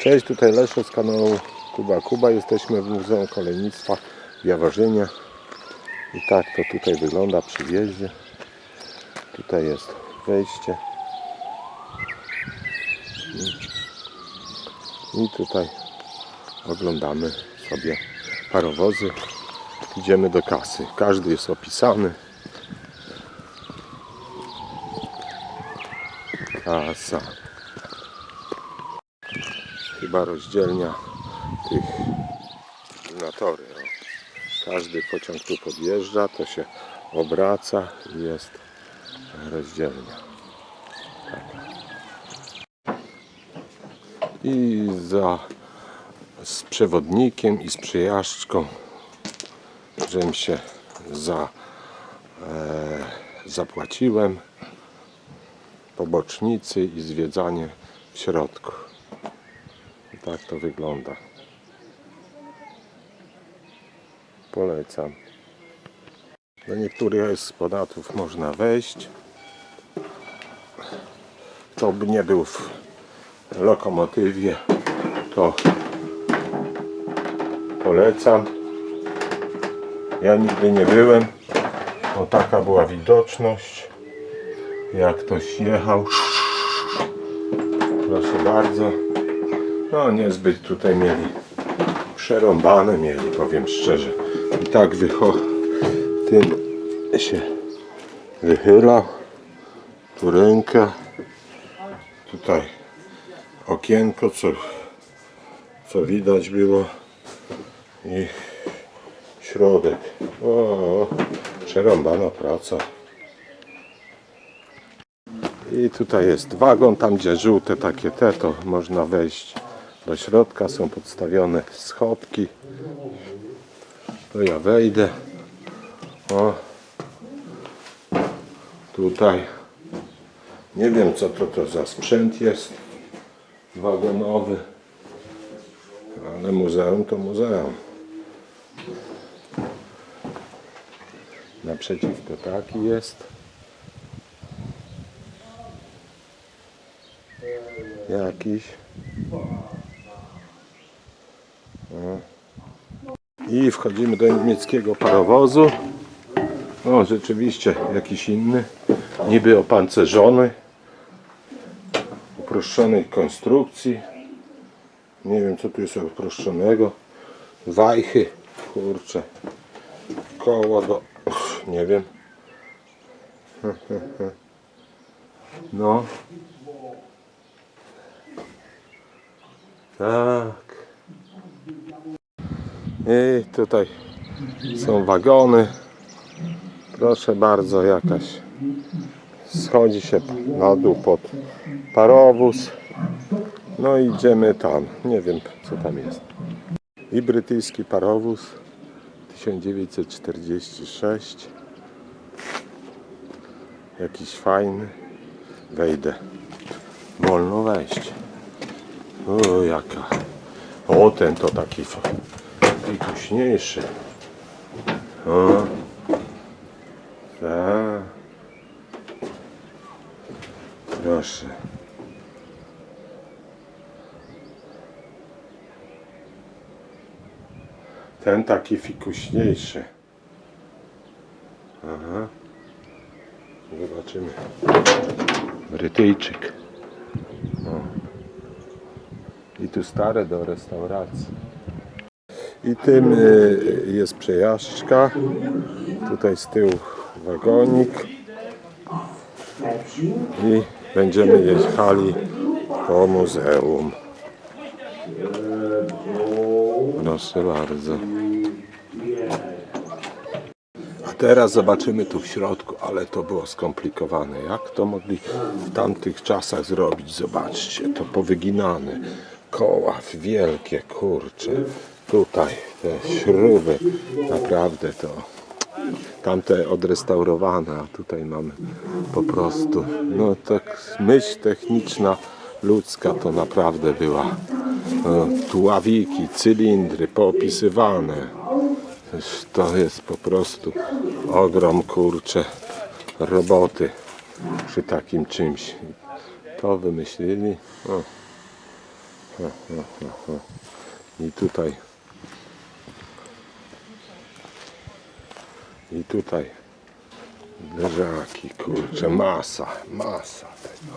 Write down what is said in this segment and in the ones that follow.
Cześć, tutaj Leszek z kanału Kuba Kuba. Jesteśmy w Muzeum Kolejnictwa w Jaworzynie. I tak to tutaj wygląda przy wjeździe. Tutaj jest wejście. I tutaj oglądamy sobie parowozy. Idziemy do kasy. Każdy jest opisany. Kasa. Chyba rozdzielnia tych na tory. O. Każdy pociąg tu podjeżdża, to się obraca i jest rozdzielnia. Tak. I za z przewodnikiem i z przejażdżką żem się za, e, zapłaciłem po bocznicy i zwiedzanie w środku. Tak to wygląda. Polecam. Do niektórych eksponatów można wejść. Kto by nie był w lokomotywie, to polecam. Ja nigdy nie byłem. O taka była widoczność. Jak ktoś jechał. Proszę bardzo. No niezbyt tutaj mieli przerąbane mieli, powiem szczerze. I tak wycho tym się wychylał. Tu ręka. Tutaj okienko, co, co widać było. I środek. O, przerąbana praca. I tutaj jest wagon, tam gdzie żółte takie te, to można wejść do środka. Są podstawione schodki. To ja wejdę. O, tutaj. Nie wiem co to, to za sprzęt jest wagonowy. Ale muzeum to muzeum. Naprzeciwko taki jest. Jakiś. O. I wchodzimy do niemieckiego parowozu. O, rzeczywiście jakiś inny. Niby opancerzony. Uproszczonej konstrukcji. Nie wiem co tu jest uproszczonego. Wajchy. Kurczę. Koło do... Nie wiem. No. Tak. I tutaj są wagony. Proszę bardzo, jakaś schodzi się na dół pod parowóz. No i idziemy tam. Nie wiem co tam jest. I brytyjski parowóz 1946. Jakiś fajny. Wejdę. Wolno wejść. O jaka. O ten to taki fikuśniejszy. O. Tak. Proszę. Ten taki fikuśniejszy. Aha. Zobaczymy. Brytyjczyk. O. I tu stare do restauracji. I tym y, jest przejażdżka. Tutaj z tyłu wagonik. I będziemy jechali po muzeum. Proszę bardzo. A teraz zobaczymy tu w środku, ale to było skomplikowane. Jak to mogli w tamtych czasach zrobić? Zobaczcie, to powyginane. Koła wielkie, kurcze. Tutaj te śruby, naprawdę to tamte odrestaurowane, a tutaj mamy po prostu, no tak myśl techniczna ludzka to naprawdę była. No, tuławiki, cylindry poopisywane. To jest po prostu ogrom kurcze roboty przy takim czymś. To wymyślili. O. I tutaj. I tutaj. Leżaki, kurczę, masa, masa tego.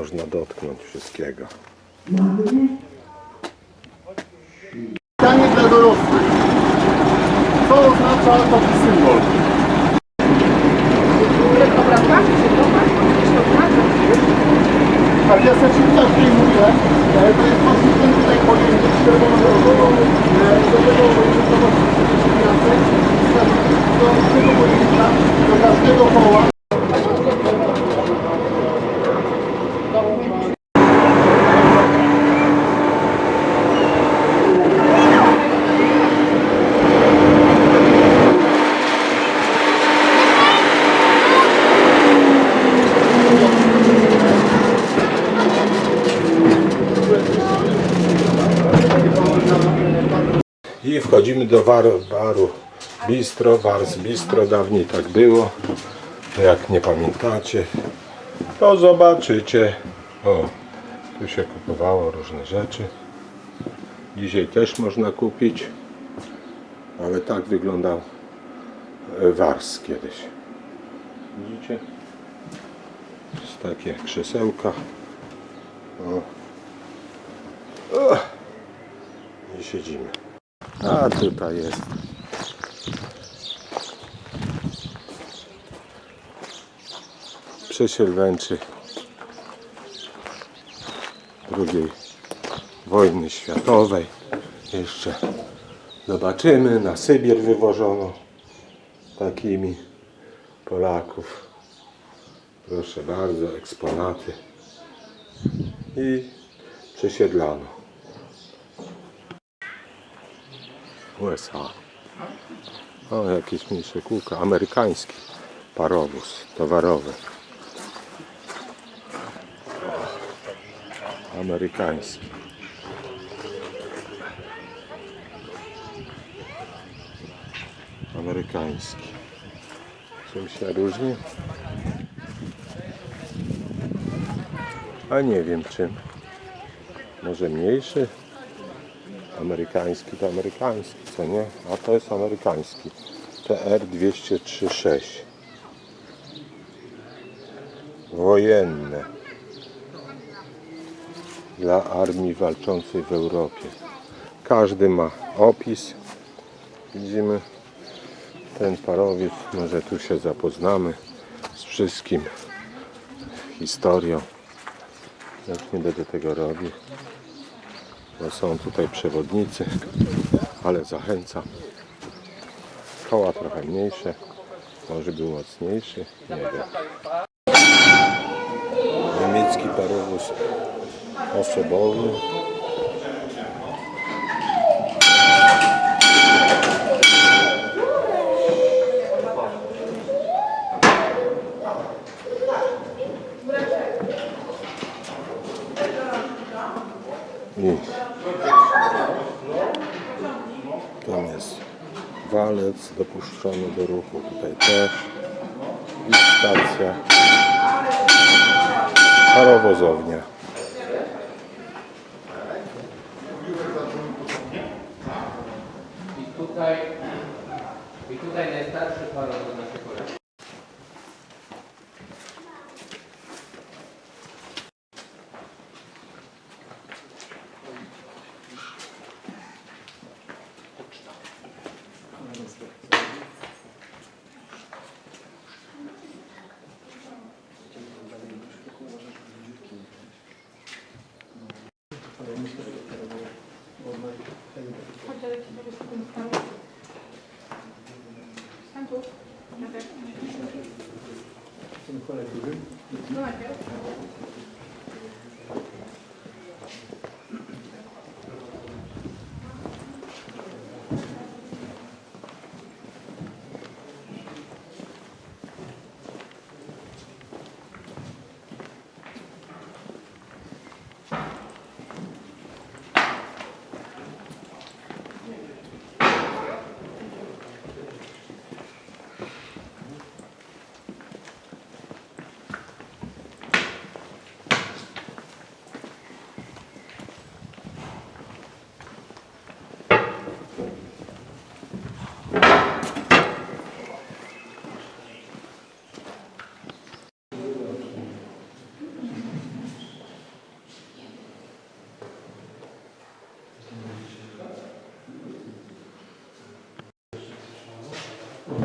Można dotknąć wszystkiego. Pytanie dla dorosłych. Co oznacza taki symbol? Tak, ja sobie wcześniej mówiłem, e, to jest właśnie ten tutaj pojęcie czerwono-drogową, do tego województwa miastek, do tego pojęcia, do każdego koła. I wchodzimy do baru, baru Bistro, Bars Bistro, dawniej tak było. Jak nie pamiętacie, to zobaczycie. O, tu się kupowało różne rzeczy. Dzisiaj też można kupić, ale tak wyglądał e, Wars kiedyś. Widzicie? Jest takie krzesełka. O. O. I siedzimy. A tutaj jest. Przesielwęczy II wojny światowej. Jeszcze zobaczymy. Na Sybir wywożono takimi Polaków. Proszę bardzo, eksponaty. I przesiedlano. USA. O, jakieś mniejsze kółka. Amerykański parowóz towarowy. Amerykański. Amerykański. Czym się różni? A nie wiem czym. Może mniejszy? Amerykański to amerykański, co nie? A to jest amerykański. TR 236. Wojenne. Dla armii walczącej w Europie. Każdy ma opis. Widzimy ten parowiec. Może tu się zapoznamy z wszystkim. Historią. Jak nie będę tego robił bo są tutaj przewodnicy, ale zachęcam. Koła trochę mniejsze, może był mocniejszy, nie wiem. Niemiecki parowóz osobowy. I tam jest walec do ruchu, tutaj też i stacja parowozownia. Ну, Надя.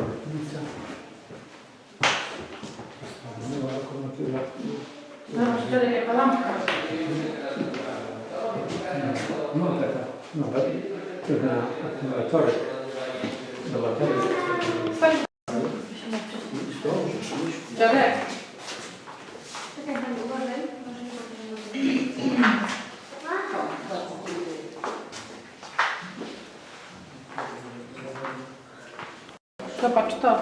Tablica. Nowa lokomotywa. No, wtedy jaka lampka. No taka nowa, trochę na akumulatorek. Do zobacz to.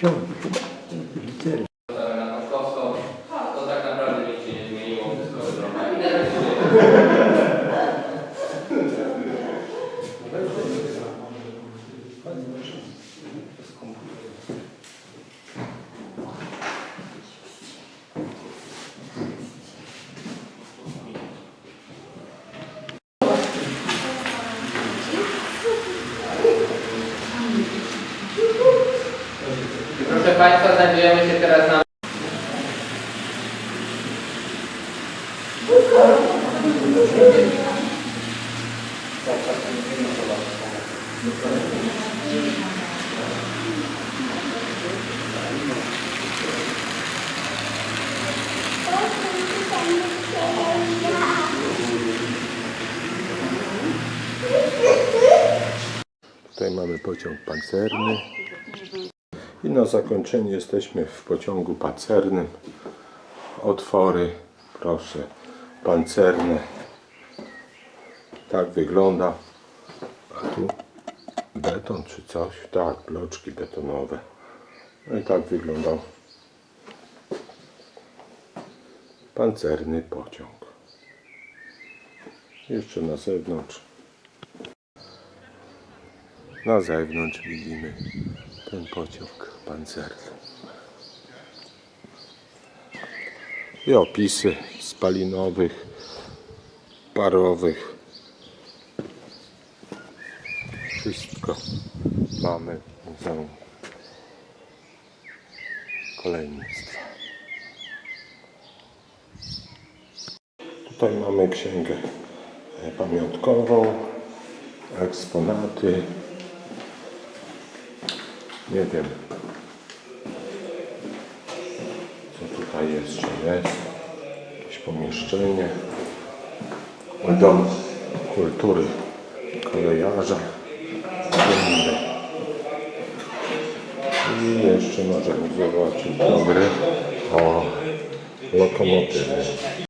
Co to. Państwa, znajdujemy się teraz na Tutaj mamy pociąg pancerny. I na zakończenie jesteśmy w pociągu pancernym. Otwory, proszę, pancerne. Tak wygląda. A tu beton czy coś? Tak, bloczki betonowe. No i tak wyglądał pancerny pociąg. Jeszcze na zewnątrz. Na zewnątrz widzimy ten pociąg pancerny. I opisy spalinowych, parowych. Wszystko mamy w Muzeum Kolejnictwa. Tutaj mamy księgę e, pamiątkową, eksponaty. Nie wiem, co tutaj jeszcze jest. Jakieś pomieszczenie. Dom kultury kolejarza. I jeszcze możemy zobaczyć dobre o lokomotywy.